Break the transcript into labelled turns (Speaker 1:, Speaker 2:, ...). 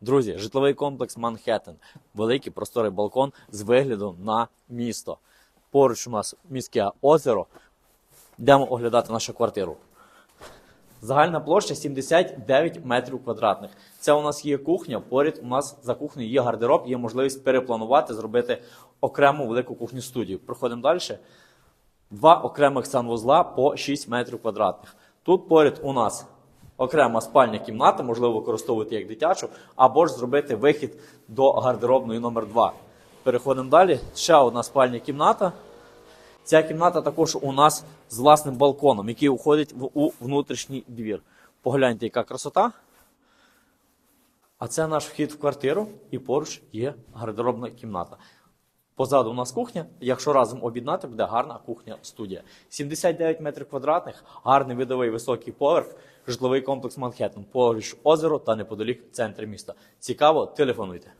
Speaker 1: Друзі, житловий комплекс Манхеттен. Великий просторий балкон з виглядом на місто. Поруч у нас міське озеро. Йдемо оглядати нашу квартиру. Загальна площа 79 метрів квадратних. Це у нас є кухня. Поряд у нас за кухнею є гардероб, є можливість перепланувати, зробити окрему велику кухню студію. Проходимо далі. Два окремих санвузла по 6 метрів квадратних. Тут поряд у нас окрема спальня кімната, можливо, використовувати як дитячу, або ж зробити вихід до гардеробної номер 2. Переходимо далі. Ще одна спальня кімната. Ця кімната також у нас з власним балконом, який уходить у внутрішній двір. Погляньте, яка красота. А це наш вхід в квартиру, і поруч є гардеробна кімната. Позаду у нас кухня. Якщо разом об'єднати, буде гарна кухня-студія. 79 метрів квадратних, гарний видовий високий поверх, житловий комплекс Манхеттен, поруч озеро та неподалік центр міста. Цікаво, телефонуйте.